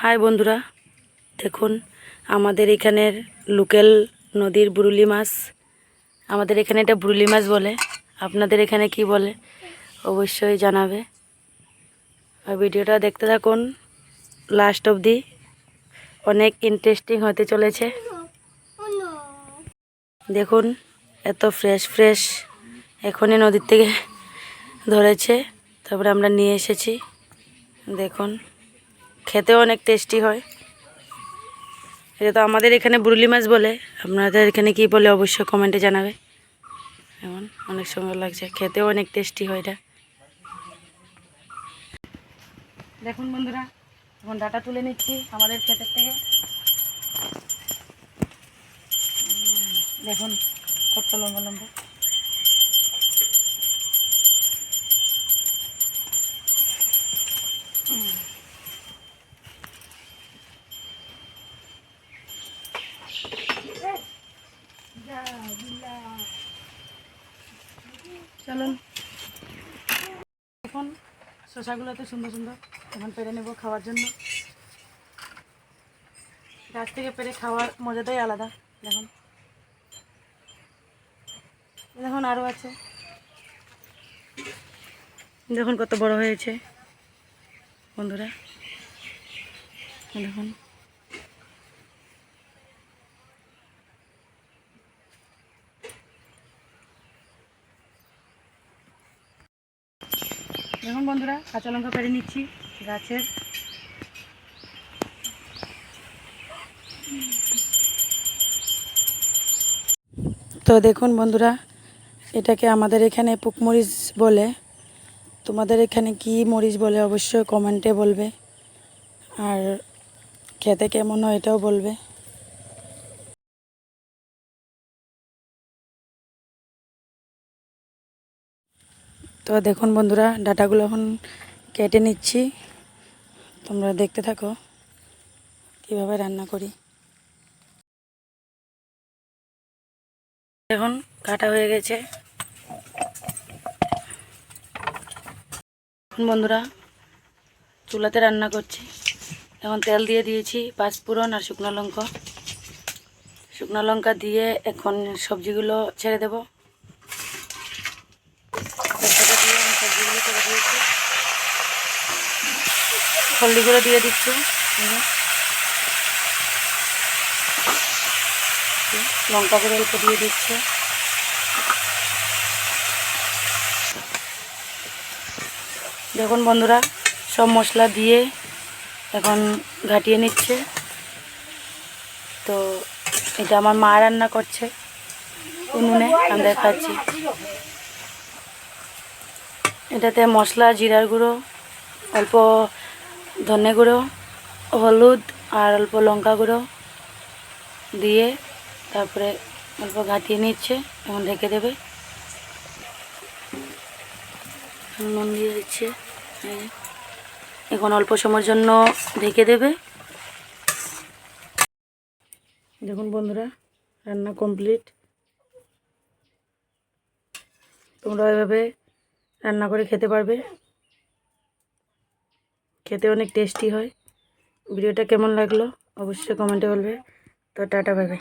High বন্ধুরা, দেখুন, আমাদের এখানের লোকাল নদীর বুরুলি মাছ, আমাদের এখানে এটা বুরুলি মাছ বলে, আপনাদের এখানে কি বলে অবশ্যই জানাবে। আর ভিডিওটা দেখতে থাকুন লাস্ট অবধি, অনেক ইন্টারেস্টিং হতে চলেছে। দেখুন, এত ফ্রেশ ফ্রেশ এখনই নদীর থেকে ধরেছে, তারপরে আমরা নিয়ে এসেছি। দেখুন। খেতেও অনেক টেস্টি হয়। এটা তো আমাদের এখানে বুরুলি মাছ বলে, আপনাদের এখানে কি বলে অবশ্যই কমেন্টে জানাবে। এমন, অনেক সুন্দর লাগছে, খেতেও অনেক টেস্টি হয় এটা। দেখুন বন্ধুরা, এখন ডাটা তুলে নিচ্ছি আমাদের ক্ষেতের থেকে। দেখুন, কত লম্বা লম্বা। চলুন। এখন শশাগুলো তো সুন্দর সুন্দর এখন পেরে নেব খাওয়ার জন্য। গাছ থেকে পেরে খাওয়ার মজাটাই আলাদা, দেখুন। দেখুন আরও আছে। দেখুন কত বড় হয়েছে। বন্ধুরা, দেখুন। দেখুন বন্ধুরা, কাঁচা লঙ্কা পেরে নিচ্ছি, গাছের। তো দেখুন বন্ধুরা, এটাকে আমাদের এখানে পুকমরিচ বলে। তোমাদের এখানে কি মরিচ বলে অবশ্যই কমেন্টে বলবে। আর খেতে কেমন হয় এটাও বলবে। তো দেখুন বন্ধুরা, ডাটাগুলো এখন কেটে নিচ্ছি। তোমরা দেখতে থাকো কীভাবে রান্না করি। এখন কাটা হয়ে গেছে। বন্ধুরা, চুলাতে রান্না করছি। এখন তেল দিয়ে দিয়েছি পাঁচফোড়ন আর শুকনো লঙ্কা। শুকনো লঙ্কা দিয়ে এখন সবজিগুলো ছেড়ে দেবো তেজপাতা দিয়ে আমি সবজিগুলো ছেড়ে দিয়েছি হলদি গুঁড়ো দিয়ে দিচ্ছি। লঙ্কা গুঁড়ো অল্প দিয়ে দিচ্ছে। দেখুন বন্ধুরা, সব মশলা দিয়ে এখন ঘাটিয়ে নিচ্ছে। তো এটা আমার মা রান্না করছে উনুনে, আমি দেখাচ্ছি। এটাতে মশলা, জিরার গুঁড়ো, অল্প ধনে গুঁড়ো, হলুদ আর অল্প লঙ্কা গুঁড়ো দিয়ে তারপরে অল্প ঘাটিয়ে নিচ্ছে এবং ঢেকে দেবে। নুন দিয়ে দিচ্ছে এখন অল্প সময়ের জন্য ঢেকে দেবে। দেখুন বন্ধুরা, রান্না কমপ্লিট। তোমরা এভাবে রান্না করে খেতে পারবে। খেতে অনেক টেস্টি হয়। ভিডিওটা কেমন লাগল? অবশ্যই কমেন্টে বলবে। তো টাটা বাই বাই